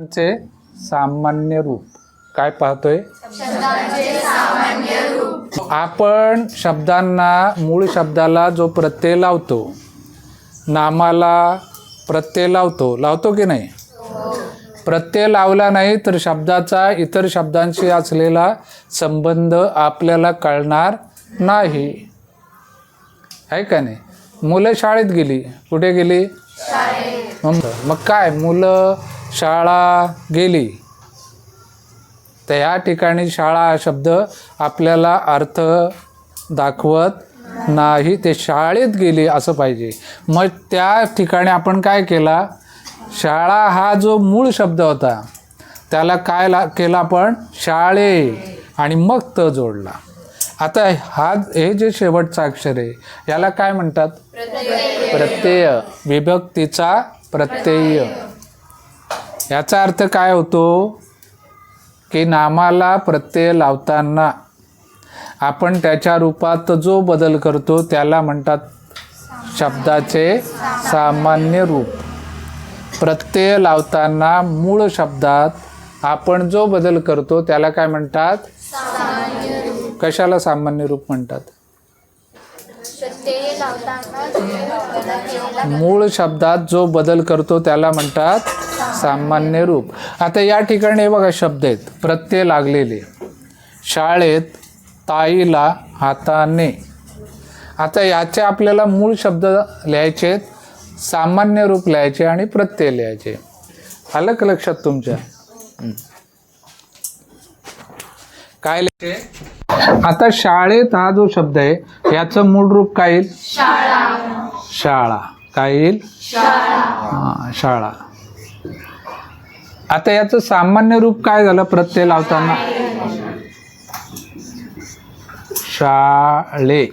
चे सामान्य रूप. काय पाहतोय? आपण शब्दांना मूळ शब्दाला जो प्रत्यय लावतो नामाला प्रत्यय लावतो. लावतो की नाही? प्रत्यय लावला नाही तर शब्दाचा इतर शब्दांशी असलेला संबंध आपल्याला कळणार नाही. आहे का नाही? मुलं शाळेत गेली. कुठे गेली? मग मग काय? मुलं शाळा गेली. तर या ठिकाणी शाळा हा शब्द आपल्याला अर्थ दाखवत नाही. ते शाळेत गेली असं पाहिजे. मग त्या ठिकाणी आपण काय केला? शाळा हा जो मूळ शब्द होता त्याला काय ला केला आपण? शाळे. आणि मग त जोडला. आता हा हे जे शेवटचं अक्षर आहे याला काय म्हणतात? प्रत्यय. विभक्तीचा प्रत्यय. याचा अर्थ काय होतो? की नामाला प्रत्यय लावताना आपण त्याच्या रूपात जो बदल करतो त्याला म्हणतात शब्दाचे सामान्य रूप. प्रत्यय लावताना मूळ शब्दात आपण जो बदल करतो त्याला काय म्हणतात? कशाला सामान्य रूप म्हणतात? मूळ शब्दात जो बदल करतो त्याला म्हणतात सामान्य रूप. आता या ठिकाणी हे बघा शब्द आहेत. प्रत्यय लागलेले. शाळेत ताईला हाताने. आता याचे आपल्याला मूळ शब्द लिहायचे आहेत. सामान्य रूप लिहायचे आणि प्रत्यय लिहायचे. आलं का लक्षात तुमच्या. काय लिहायचे? आता शाळेत हा जो शब्द आहे याचं मूळ रूप काय येईल? शाळा. काय येईल? शाळा. आता याचं सामान्य रूप काय झालं प्रत्यय लावताना? शाळे.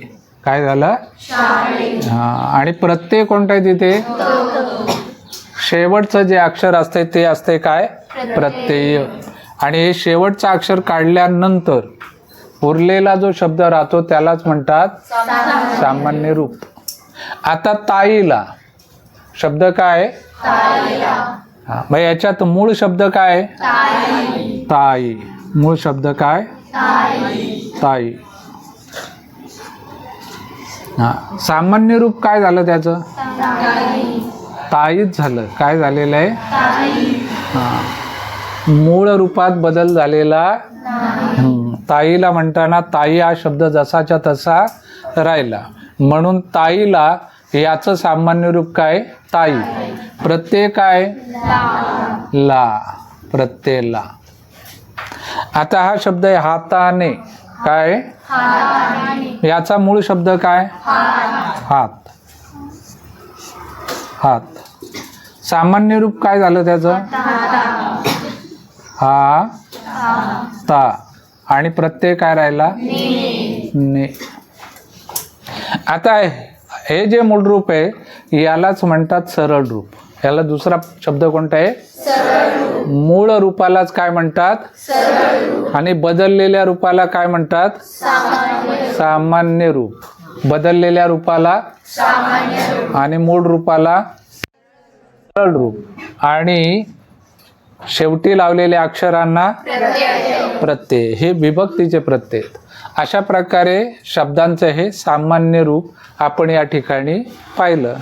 काय झालं? आणि प्रत्यय कोणता आहे तिथे? शेवटचं जे अक्षर असते ते असते काय? प्रत्यय. आणि हे शेवटचं अक्षर काढल्यानंतर उरलेला जो शब्द राहतो त्यालाच म्हणतात सामान्य रूप. आता ताईला. शब्द काय? मग याच्यात मूळ शब्द काय? ताई. मूळ शब्द काय? ताई. हा सामान्य रूप काय झालं त्याचं? ताईच झालं. काय झालेलं आहे? मूळ रूपात बदल झालेला ताईला म्हणताना ताई हा शब्द जसाच्या तसा राहिला. म्हणून ताईला याचं सामान्य रूप काय? ताई. प्रत्यय काय? ला. प्रत्यय ला. आता हा शब्द आहे हाताने. काय? याचा मूळ शब्द काय? हात. हात. सामान्य रूप काय झालं त्याचं? हा. ता. आणि प्रत्यय काय राहिला? ने. आता हे जे मूळ रूप आहे यालाच म्हणतात सरळ रूप. याला दुसरा शब्द कोणता आहे? मूळ रूपालाच काय म्हणतात? आणि बदललेल्या रूपाला काय म्हणतात? सामान्य रूप. बदललेल्या रूपाला? आणि मूळ रूपाला? सरळ रूप. आणि शेवटी लावलेल्या अक्षरांना प्रत्यय. हे विभक्तीचे प्रत्यय अशा प्रकारे शब्दांचं हे सामान्य रूप आपण या ठिकाणी पाहिलं.